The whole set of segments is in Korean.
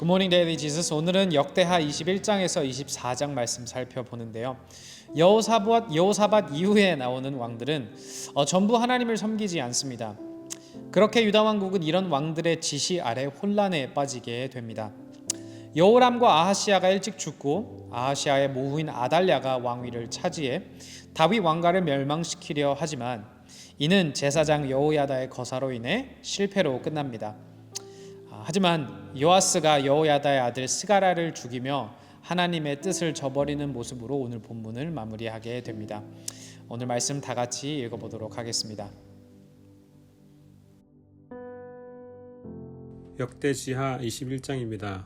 굿모닝 데일리 지스 오늘은 역대하 21장에서 24장 말씀 살펴보는데요. 여호사밧 여호사밧 이후에 나오는 왕들은 어, 전부 하나님을 섬기지 않습니다. 그렇게 유다 왕국은 이런 왕들의 지시 아래 혼란에 빠지게 됩니다. 여호람과 아하시아가 일찍 죽고 아하시아의 모후인 아달랴가 왕위를 차지해 다윗 왕가를 멸망시키려 하지만 이는 제사장 여호야다의 거사로 인해 실패로 끝납니다. 아, 하지만 요아스가 여호야다의 아들 스가라를 죽이며 하나님의 뜻을 저버리는 모습으로 오늘 본문을 마무리하게 됩니다. 오늘 말씀 다 같이 읽어보도록 하겠습니다. 역대지하 21장입니다.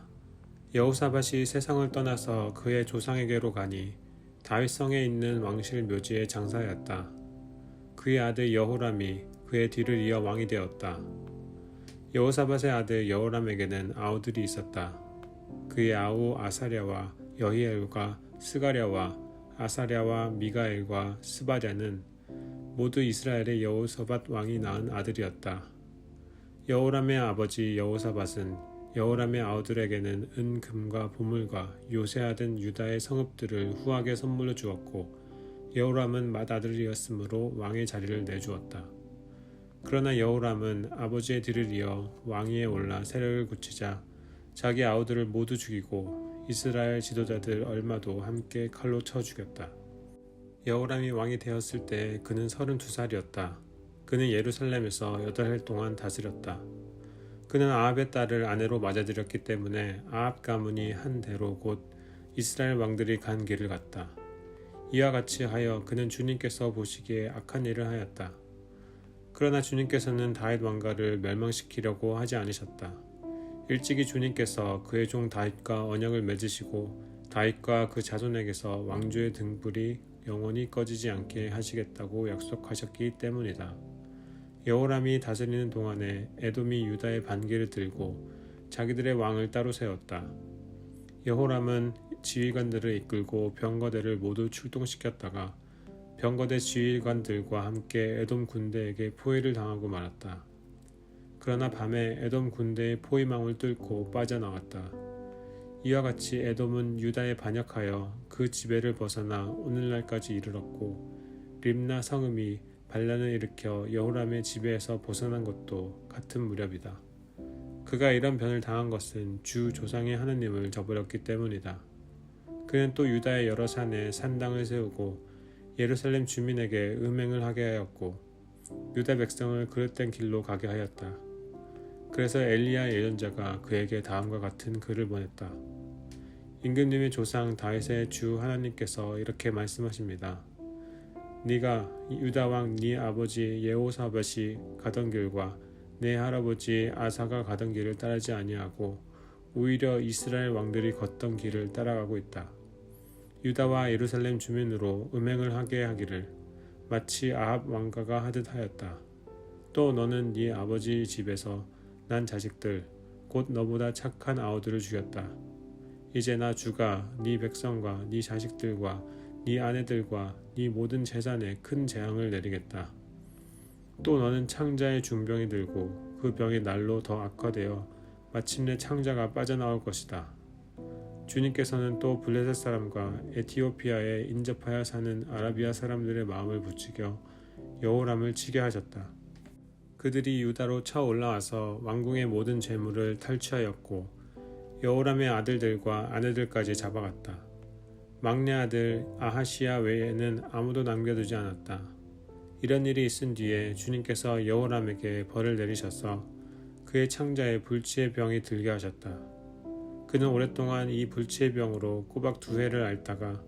여호사밧이 세상을 떠나서 그의 조상에게로 가니 다윗성에 있는 왕실 묘지에 장사하였다. 그의 아들 여호람이 그의 뒤를 이어 왕이 되었다. 여호사밧의 아들 여호람에게는 아우들이 있었다. 그의 아우 아사랴와 여히엘과 스가랴와 아사랴와 미가엘과 스바랴는 모두 이스라엘의 여호사밧 왕이 낳은 아들이었다. 여호람의 아버지 여호사밧은 여호람의 아우들에게는 은, 금과 보물과 요새 하던 유다의 성읍들을 후하게 선물로 주었고 여호람은 맏아들이었으므로 왕의 자리를 내주었다. 그러나 여호람은 아버지의 뒤를 이어 왕위에 올라 세력을 굳히자 자기 아우들을 모두 죽이고 이스라엘 지도자들 얼마도 함께 칼로 쳐 죽였다. 여호람이 왕이 되었을 때 그는 32살이었다. 그는 예루살렘에서 여덟 해 동안 다스렸다. 그는 아합의 딸을 아내로 맞아들였기 때문에 아합 가문이 한 대로 곧 이스라엘 왕들이 간 길을 갔다. 이와 같이 하여 그는 주님께서 보시기에 악한 일을 하였다. 그러나 주님께서는 다윗 왕가를 멸망시키려고 하지 않으셨다. 일찍이 주님께서 그의 종 다윗과 언약을 맺으시고 다윗과 그 자손에게서 왕조의 등불이 영원히 꺼지지 않게 하시겠다고 약속하셨기 때문이다. 여호람이 다스리는 동안에 에돔이 유다의 반기를 들고 자기들의 왕을 따로 세웠다. 여호람은 지휘관들을 이끌고 병거대를 모두 출동시켰다가 병거대 지휘관들과 함께 에돔 군대에게 포위를 당하고 말았다. 그러나 밤에 에돔 군대의 포위망을 뚫고 빠져나왔다. 이와 같이 에돔은 유다에 반역하여 그 지배를 벗어나 오늘날까지 이르렀고 림나 성음이 반란을 일으켜 여호람의 지배에서 벗어난 것도 같은 무렵이다. 그가 이런 변을 당한 것은 주 조상의 하느님을 저버렸기 때문이다. 그는 또 유다의 여러 산에 산당을 세우고 예루살렘 주민에게 음행을 하게 하였고 유다 백성을 그릇된 길로 가게 하였다. 그래서 엘리야 예언자가 그에게 다음과 같은 글을 보냈다. 임금님의 조상 다윗의 주 하나님께서 이렇게 말씀하십니다. 네가 유다 왕 네 아버지 예호사밧이 가던 길과 내 할아버지 아사가 가던 길을 따르지 아니하고 오히려 이스라엘 왕들이 걷던 길을 따라가고 있다. 유다와 예루살렘 주민으로 음행을 하게 하기를 마치 아합 왕가가 하듯 하였다. 또 너는 네 아버지 집에서 난 자식들 곧 너보다 착한 아우들을 죽였다. 이제 나 주가 네 백성과 네 자식들과 네 아내들과 네 모든 재산에 큰 재앙을 내리겠다. 또 너는 창자의 중병이 들고 그 병이 날로 더 악화되어 마침내 창자가 빠져나올 것이다. 주님께서는 또 블레셋 사람과 에티오피아에 인접하여 사는 아라비아 사람들의 마음을 부추겨 여호람을 치게 하셨다. 그들이 유다로 쳐 올라와서 왕궁의 모든 재물을 탈취하였고 여호람의 아들들과 아내들까지 잡아갔다. 막내 아들 아하시아 외에는 아무도 남겨두지 않았다. 이런 일이 있은 뒤에 주님께서 여호람에게 벌을 내리셔서 그의 창자에 불치의 병이 들게 하셨다. 그는 오랫동안 이 불치의 병으로 꼬박 두 해를 앓다가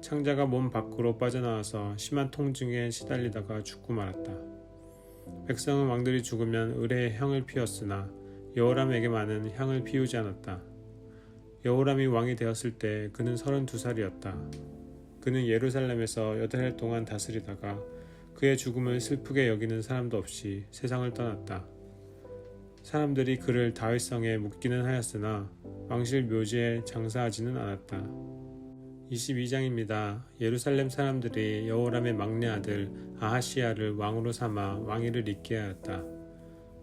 창자가 몸 밖으로 빠져나와서 심한 통증에 시달리다가 죽고 말았다. 백성은 왕들이 죽으면 의뢰의 향을 피웠으나 여호람에게만은 향을 피우지 않았다. 여호람이 왕이 되었을 때 그는 32살이었다. 그는 예루살렘에서 여덟 해 동안 다스리다가 그의 죽음을 슬프게 여기는 사람도 없이 세상을 떠났다. 사람들이 그를 다윗성에 묻기는 하였으나 왕실 묘지에 장사하지는 않았다. 22장입니다. 예루살렘 사람들이 여호람의 막내 아들 아하시아를 왕으로 삼아 왕위를 잇게 하였다.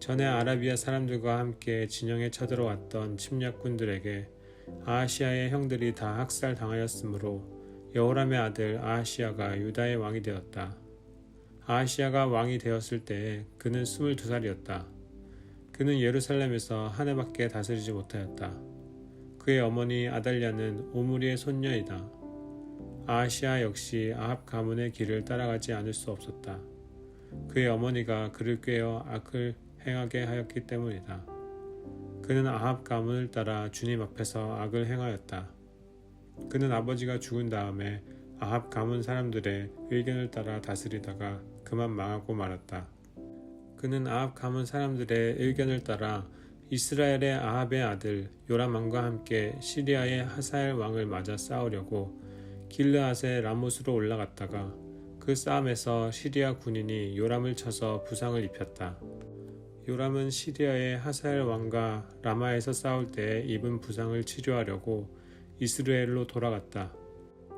전에 아라비아 사람들과 함께 진영에 쳐들어왔던 침략군들에게 아하시아의 형들이 다 학살당하였으므로 여호람의 아들 아하시아가 유다의 왕이 되었다. 아하시아가 왕이 되었을 때에 그는 22살이었다. 그는 예루살렘에서 한 해밖에 다스리지 못하였다. 그의 어머니 아달랴는 오므리의 손녀이다. 아하시아 역시 아합 가문의 길을 따라가지 않을 수 없었다. 그의 어머니가 그를 꾀어 악을 행하게 하였기 때문이다. 그는 아합 가문을 따라 주님 앞에서 악을 행하였다. 그는 아버지가 죽은 다음에 아합 가문 사람들의 의견을 따라 다스리다가 그만 망하고 말았다. 그는 아합 가문 사람들의 의견을 따라 이스라엘의 아합의 아들 요람왕과 함께 시리아의 하사엘 왕을 맞아 싸우려고 길르앗의 라못으로 올라갔다가 그 싸움에서 시리아 군인이 요람을 쳐서 부상을 입혔다. 요람은 시리아의 하사엘 왕과 라마에서 싸울 때 입은 부상을 치료하려고 이스라엘로 돌아갔다.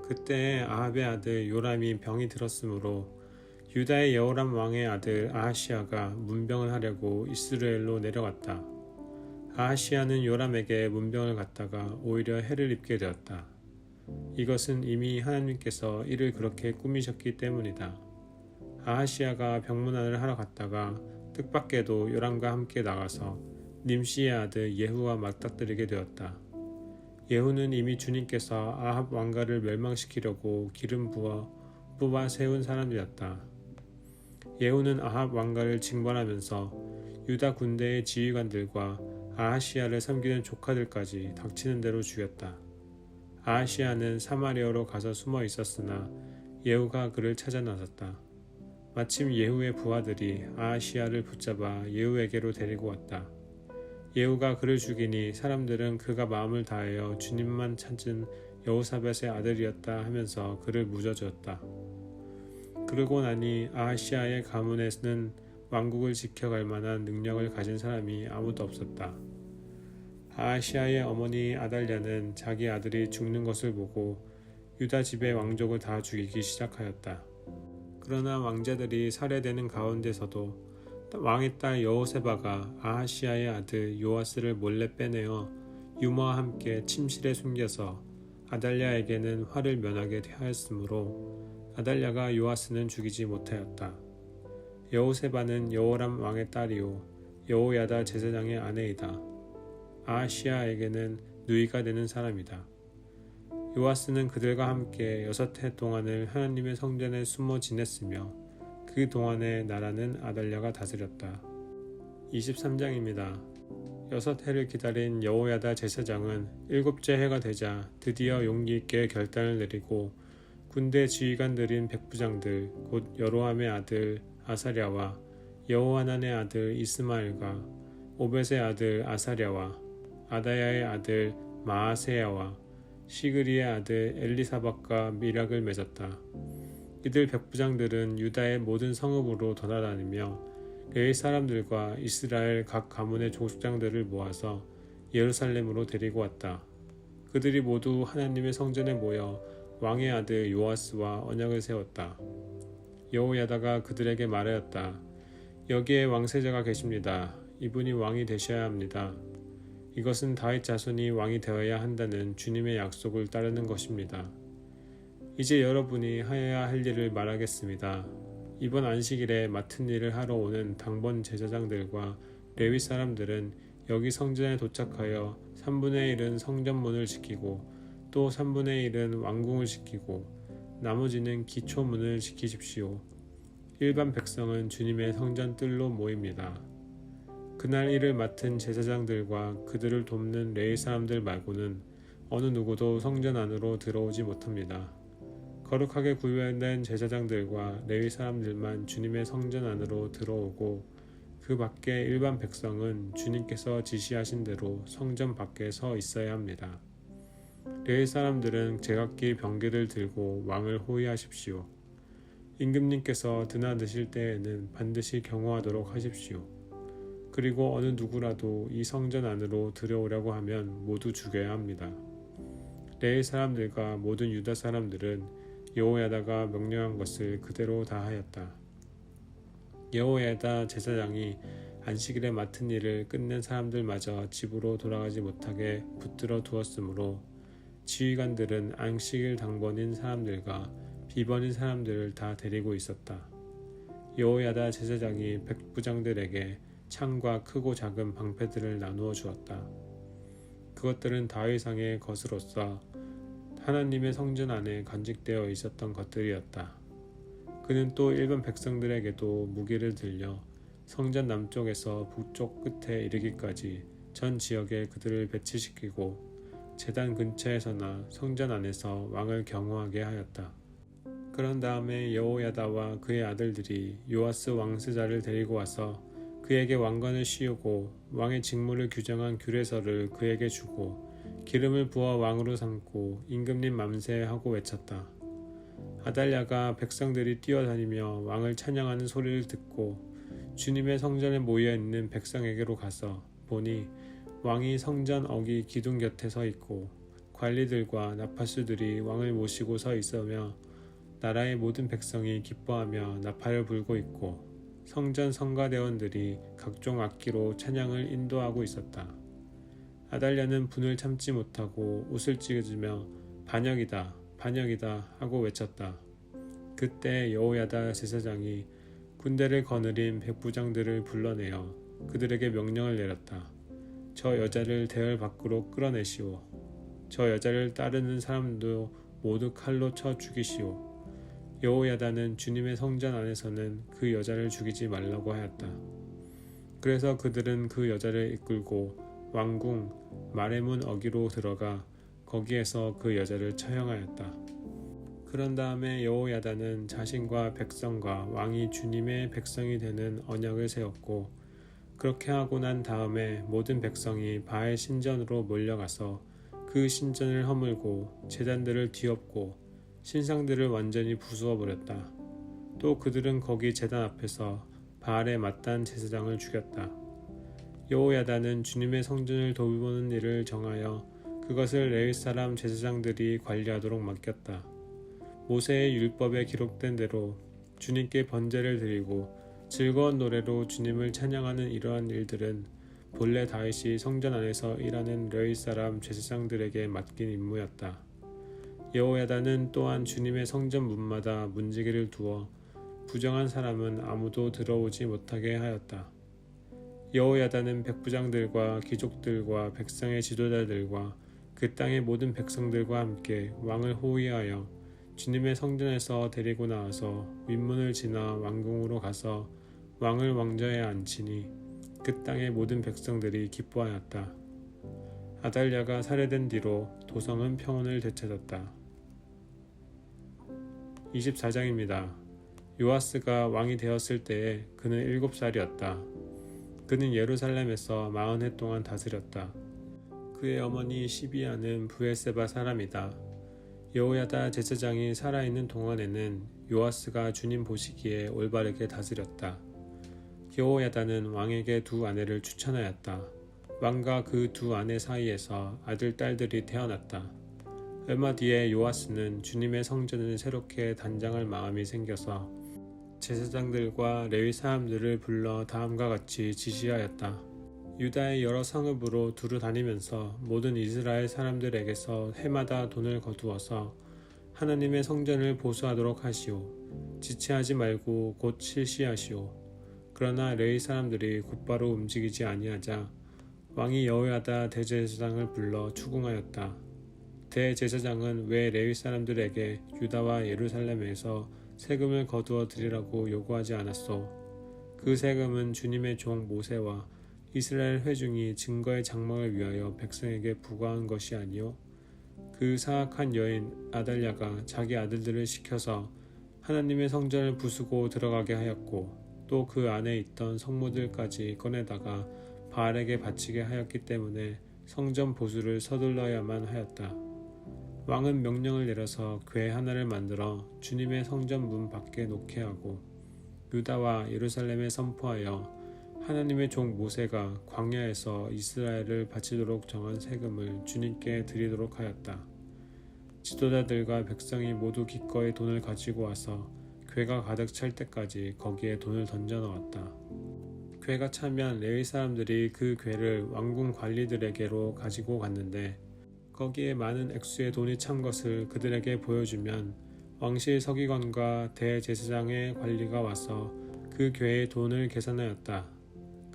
그때 아합의 아들 요람이 병이 들었으므로 유다의 여호람 왕의 아들 아하시아가 문병을 하려고 이스라엘로 내려갔다. 아하시아는 요람에게 문병을 갖다가 오히려 해를 입게 되었다. 이것은 이미 하나님께서 이를 그렇게 꾸미셨기 때문이다. 아하시아가 병문안을 하러 갔다가 뜻밖에도 요람과 함께 나가서 님시의 아들 예후와 맞닥뜨리게 되었다. 예후는 이미 주님께서 아합 왕가를 멸망시키려고 기름 부어 뽑아 세운 사람이었다. 예후는 아합 왕가를 징벌하면서 유다 군대의 지휘관들과 아하시아를 섬기는 조카들까지 닥치는 대로 죽였다. 아하시아는 사마리아로 가서 숨어 있었으나 예후가 그를 찾아 나섰다. 마침 예후의 부하들이 아하시아를 붙잡아 예후에게로 데리고 왔다. 예후가 그를 죽이니 사람들은 그가 마음을 다하여 주님만 찾은 여호사벳의 아들이었다 하면서 그를 무저주었다. 그러고 나니 아하시아의 가문에는 왕국을 지켜갈 만한 능력을 가진 사람이 아무도 없었다. 아하시아의 어머니 아달랴는 자기 아들이 죽는 것을 보고 유다 집의 왕족을 다 죽이기 시작하였다. 그러나 왕자들이 살해되는 가운데서도 왕의 딸 여호세바가 아하시아의 아들 요아스를 몰래 빼내어 유모와 함께 침실에 숨겨서 아달랴에게는 화를 면하게 하였으므로 아달랴가 요아스는 죽이지 못하였다. 여호세바는 여호람 왕의 딸이요 여호야다 제사장의 아내이다. 아하시아에게는 누이가 되는 사람이다. 요아스는 그들과 함께 여섯 해 동안을 하나님의 성전에 숨어 지냈으며 그 동안에 나라는 아달랴가 다스렸다. 23장입니다. 여섯 해를 기다린 여호야다 제사장은 일곱째 해가 되자 드디어 용기 있게 결단을 내리고 군대 지휘관들인 백부장들 곧 여로함의 아들 아사랴와 여호하난의 아들 이스마엘과 오벳의 아들 아사랴와 아다야의 아들 마아세야와 시그리의 아들 엘리사박과 미락을 맺었다. 이들 백부장들은 유다의 모든 성읍으로 돌아다니며 레위 사람들과 이스라엘 각 가문의 족장들을 모아서 예루살렘으로 데리고 왔다. 그들이 모두 하나님의 성전에 모여 왕의 아들 요아스와 언약을 세웠다. 여호야다가 그들에게 말하였다. 여기에 왕세자가 계십니다. 이분이 왕이 되셔야 합니다. 이것은 다윗 자손이 왕이 되어야 한다는 주님의 약속을 따르는 것입니다. 이제 여러분이 하여야 할 일을 말하겠습니다. 이번 안식일에 맡은 일을 하러 오는 당번 제사장들과 레위 사람들은 여기 성전에 도착하여 3분의 1은 성전문을 지키고 또 3분의 1은 왕궁을 지키고 나머지는 기초문을 지키십시오. 일반 백성은 주님의 성전 뜰로 모입니다. 그날 일을 맡은 제사장들과 그들을 돕는 레위 사람들 말고는 어느 누구도 성전 안으로 들어오지 못합니다. 거룩하게 구별된 제사장들과 레위 사람들만 주님의 성전 안으로 들어오고 그 밖에 일반 백성은 주님께서 지시하신 대로 성전 밖에 서 있어야 합니다. 레위 사람들은 제각기 병기를 들고 왕을 호위하십시오. 임금님께서 드나드실 때에는 반드시 경호하도록 하십시오. 그리고 어느 누구라도 이 성전 안으로 들어오려고 하면 모두 죽여야 합니다. 레위 사람들과 모든 유다 사람들은 여호야다가 명령한 것을 그대로 다 하였다. 여호야다 제사장이 안식일에 맡은 일을 끝낸 사람들마저 집으로 돌아가지 못하게 붙들어 두었으므로 지휘관들은 안식일 당번인 사람들과 비번인 사람들을 다 데리고 있었다. 여호야다 제사장이 백부장들에게 창과 크고 작은 방패들을 나누어 주었다. 그것들은 다윗상의 것으로서 하나님의 성전 안에 간직되어 있었던 것들이었다. 그는 또 일반 백성들에게도 무기를 들려 성전 남쪽에서 북쪽 끝에 이르기까지 전 지역에 그들을 배치시키고 재단 근처에서나 성전 안에서 왕을 경호하게 하였다. 그런 다음에 여호야다와 그의 아들들이 요아스 왕스자를 데리고 와서 그에게 왕관을 씌우고 왕의 직무를 규정한 규례서를 그에게 주고 기름을 부어 왕으로 삼고 임금님 맘새하고 외쳤다. 아달랴가 백성들이 뛰어다니며 왕을 찬양하는 소리를 듣고 주님의 성전에 모여 있는 백성에게로 가서 보니 왕이 성전 어기 기둥 곁에 서 있고 관리들과 나파수들이 왕을 모시고 서 있으며 나라의 모든 백성이 기뻐하며 나팔을 불고 있고 성전 성가대원들이 각종 악기로 찬양을 인도하고 있었다. 아달랴는 분을 참지 못하고 옷을 찢으며 반역이다 반역이다 하고 외쳤다. 그때 여호야다 제사장이 군대를 거느린 백부장들을 불러내어 그들에게 명령을 내렸다. 저 여자를 대열 밖으로 끌어내시오. 저 여자를 따르는 사람도 모두 칼로 쳐 죽이시오. 여호야다는 주님의 성전 안에서는 그 여자를 죽이지 말라고 하였다. 그래서 그들은 그 여자를 이끌고 왕궁 마레문 어기로 들어가 거기에서 그 여자를 처형하였다. 그런 다음에 여호야다는 자신과 백성과 왕이 주님의 백성이 되는 언약을 세웠고 그렇게 하고 난 다음에 모든 백성이 바알 신전으로 몰려가서 그 신전을 허물고 제단들을 뒤엎고 신상들을 완전히 부수어 버렸다. 또 그들은 거기 제단 앞에서 바알의 맞단 제사장을 죽였다. 여호야다는 주님의 성전을 돌보는 일을 정하여 그것을 레위 사람 제사장들이 관리하도록 맡겼다. 모세의 율법에 기록된 대로 주님께 번제를 드리고 즐거운 노래로 주님을 찬양하는 이러한 일들은 본래 다윗이 성전 안에서 일하는 레위 사람 제사장들에게 맡긴 임무였다. 여호야다는 또한 주님의 성전 문마다 문지기를 두어 부정한 사람은 아무도 들어오지 못하게 하였다. 여호야다는 백부장들과 귀족들과 백성의 지도자들과 그 땅의 모든 백성들과 함께 왕을 호위하여 주님의 성전에서 데리고 나와서 윗문을 지나 왕궁으로 가서 왕을 왕좌에 앉히니 그 땅의 모든 백성들이 기뻐하였다. 아달랴가 살해된 뒤로 도성은 평온을 되찾았다. 24장입니다. 요아스가 왕이 되었을 때에 그는 7살이었다. 그는 예루살렘에서 40해 동안 다스렸다. 그의 어머니 시비아는 부에세바 사람이다. 여호야다 제사장이 살아있는 동안에는 요아스가 주님 보시기에 올바르게 다스렸다. 여호야다는 왕에게 두 아내를 추천하였다. 왕과 그 두 아내 사이에서 아들, 딸들이 태어났다. 얼마 뒤에 요아스는 주님의 성전을 새롭게 단장할 마음이 생겨서 제사장들과 레위 사람들을 불러 다음과 같이 지시하였다. 유다의 여러 성읍으로 두루 다니면서 모든 이스라엘 사람들에게서 해마다 돈을 거두어서 하나님의 성전을 보수하도록 하시오. 지체하지 말고 곧 실시하시오. 그러나 레위 사람들이 곧바로 움직이지 아니하자 왕이 여호야다 대제사장을 불러 추궁하였다. 대제사장은 왜 레위 사람들에게 유다와 예루살렘에서 세금을 거두어 드리라고 요구하지 않았소? 그 세금은 주님의 종 모세와 이스라엘 회중이 증거의 장막을 위하여 백성에게 부과한 것이 아니요 그 사악한 여인 아달랴가 자기 아들들을 시켜서 하나님의 성전을 부수고 들어가게 하였고 또 그 안에 있던 성모들까지 꺼내다가 바알에게 바치게 하였기 때문에 성전 보수를 서둘러야만 하였다. 왕은 명령을 내려서 궤 하나를 만들어 주님의 성전 문 밖에 놓게 하고 유다와 예루살렘에 선포하여 하나님의 종 모세가 광야에서 이스라엘을 바치도록 정한 세금을 주님께 드리도록 하였다. 지도자들과 백성이 모두 기꺼이 돈을 가지고 와서 괴가 가득 찰 때까지 거기에 돈을 던져 넣었다. 괴가 차면 레위 사람들이 그 괴를 왕궁 관리들에게로 가지고 갔는데 거기에 많은 액수의 돈이 찬 것을 그들에게 보여주면 왕실 서기관과 대제사장의 관리가 와서 그 괴의 돈을 계산하였다.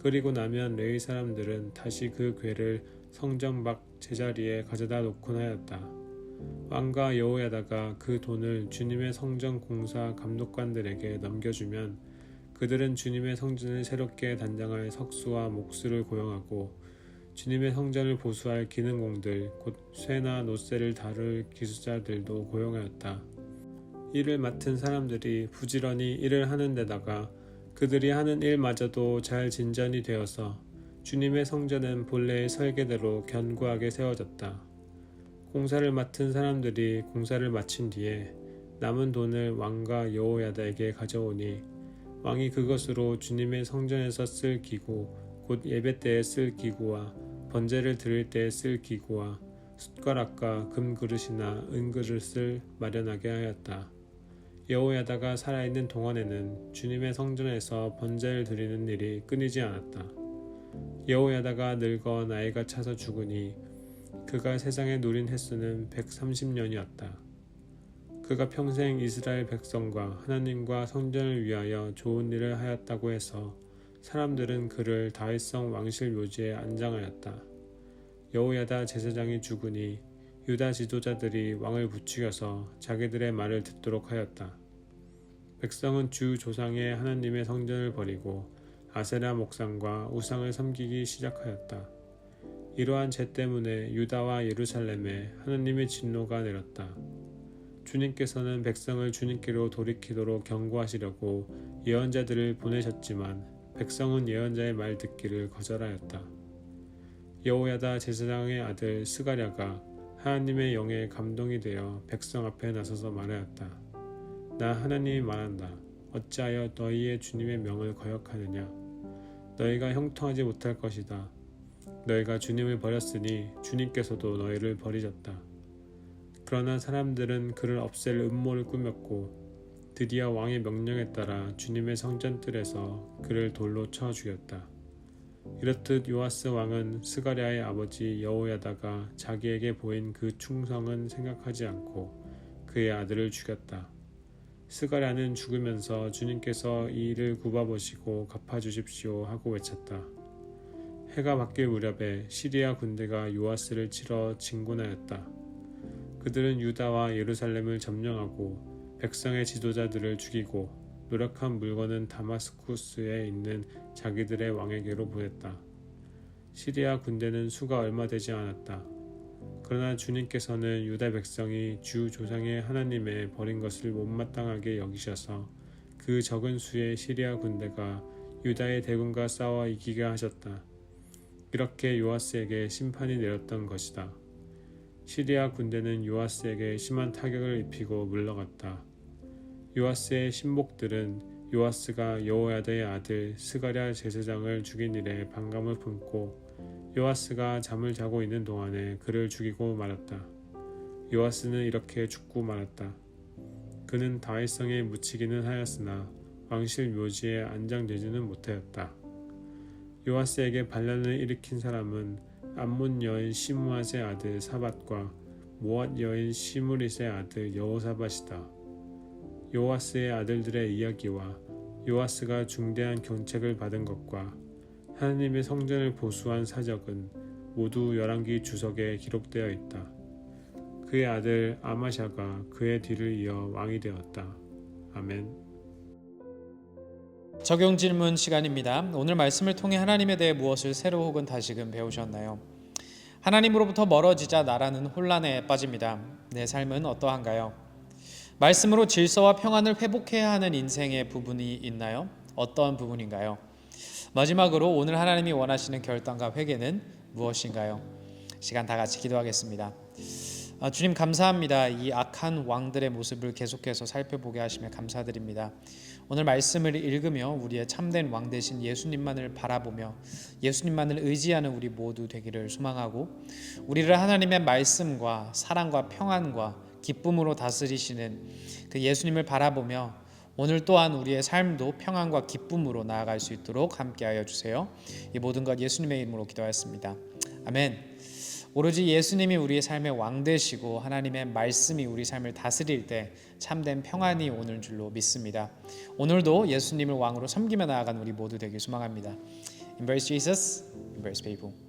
그리고 나면 레위 사람들은 다시 그 괴를 성전 밖 제자리에 가져다 놓곤 하였다. 왕과 여호야다가 그 돈을 주님의 성전 공사 감독관들에게 넘겨주면 그들은 주님의 성전을 새롭게 단장할 석수와 목수를 고용하고 주님의 성전을 보수할 기능공들 곧 쇠나 노쇠를 다룰 기술자들도 고용하였다. 일을 맡은 사람들이 부지런히 일을 하는 데다가 그들이 하는 일마저도 잘 진전이 되어서 주님의 성전은 본래의 설계대로 견고하게 세워졌다. 공사를 맡은 사람들이 공사를 마친 뒤에 남은 돈을 왕과 여호야다에게 가져오니 왕이 그것으로 주님의 성전에서 쓸 기구 곧 예배 때에 쓸 기구와 번제를 드릴 때에 쓸 기구와 숟가락과 금그릇이나 은그릇을 마련하게 하였다. 여호야다가 살아있는 동안에는 주님의 성전에서 번제를 드리는 일이 끊이지 않았다. 여호야다가 늙어 나이가 차서 죽으니 그가 세상에 누린 횟수는 130년이었다. 그가 평생 이스라엘 백성과 하나님과 성전을 위하여 좋은 일을 하였다고 해서 사람들은 그를 다윗성 왕실 묘지에 안장하였다. 여호야다 제사장이 죽으니 유다 지도자들이 왕을 부추겨서 자기들의 말을 듣도록 하였다. 백성은 주 조상의 하나님의 성전을 버리고 아세라 목상과 우상을 섬기기 시작하였다. 이러한 죄 때문에 유다와 예루살렘에 하나님의 진노가 내렸다. 주님께서는 백성을 주님께로 돌이키도록 경고하시려고 예언자들을 보내셨지만 백성은 예언자의 말 듣기를 거절하였다. 여호야다 제사장의 아들 스가랴가 하나님의 영에 감동이 되어 백성 앞에 나서서 말하였다. 나 하나님이 말한다. 어찌하여 너희의 주님의 명을 거역하느냐? 너희가 형통하지 못할 것이다. 너희가 주님을 버렸으니 주님께서도 너희를 버리셨다. 그러나 사람들은 그를 없앨 음모를 꾸몄고 드디어 왕의 명령에 따라 주님의 성전 뜰에서 그를 돌로 쳐 죽였다. 이렇듯 요아스 왕은 스가랴의 아버지 여호야다가 자기에게 보인 그 충성은 생각하지 않고 그의 아들을 죽였다. 스가랴는 죽으면서 주님께서 이 일을 굽어보시고 갚아주십시오 하고 외쳤다. 해가 바뀔 무렵에 시리아 군대가 요아스를 치러 진군하였다. 그들은 유다와 예루살렘을 점령하고 백성의 지도자들을 죽이고 노력한 물건은 다마스쿠스에 있는 자기들의 왕에게로 보냈다. 시리아 군대는 수가 얼마 되지 않았다. 그러나 주님께서는 유다 백성이 주 조상의 하나님의 버린 것을 못마땅하게 여기셔서 그 적은 수의 시리아 군대가 유다의 대군과 싸워 이기게 하셨다. 이렇게 요아스에게 심판이 내렸던 것이다. 시리아 군대는 요아스에게 심한 타격을 입히고 물러갔다. 요아스의 신복들은 요아스가 여호야다의 아들 스가랴 제사장을 죽인 일에 반감을 품고 요아스가 잠을 자고 있는 동안에 그를 죽이고 말았다. 요아스는 이렇게 죽고 말았다. 그는 다윗성에 묻히기는 하였으나 왕실 묘지에 안장되지는 못하였다. 요아스에게 반란을 일으킨 사람은 암몬 여인 시므앗의 아들 사밧과 모앗 여인 시무릿의 아들 여호사밧이다. 요아스의 아들들의 이야기와 요아스가 중대한 경책을 받은 것과 하나님의 성전을 보수한 사적은 모두 열왕기 주석에 기록되어 있다. 그의 아들 아마샤가 그의 뒤를 이어 왕이 되었다. 아멘. 적용 질문 시간입니다. 오늘 말씀을 통해 하나님에 대해 무엇을 새로 혹은 다시금 배우셨나요? 하나님으로부터 멀어지자 나라는 혼란에 빠집니다. 내 삶은 어떠한가요? 말씀으로 질서와 평안을 회복해야 하는 인생의 부분이 있나요? 어떤 부분인가요? 마지막으로 오늘 하나님이 원하시는 결단과 회개는 무엇인가요? 시간 다 같이 기도하겠습니다. 아, 주님 감사합니다. 이 악한 왕들의 모습을 계속해서 살펴보게 하시며 감사드립니다. 오늘 말씀을 읽으며 우리의 참된 왕 대신 예수님만을 바라보며 예수님만을 의지하는 우리 모두 되기를 소망하고 우리를 하나님의 말씀과 사랑과 평안과 기쁨으로 다스리시는 그 예수님을 바라보며 오늘 또한 우리의 삶도 평안과 기쁨으로 나아갈 수 있도록 함께하여 주세요. 이 모든 것 예수님의 이름으로 기도하였습니다. 아멘. 오로지 예수님이 우리의 삶의 왕 되시고 하나님의 말씀이 우리 삶을 다스릴 때 참된 평안이 오는 줄로 믿습니다. 오늘도 예수님을 왕으로 섬기며 나아간 우리 모두 되길 소망합니다. Embrace Jesus, embrace people.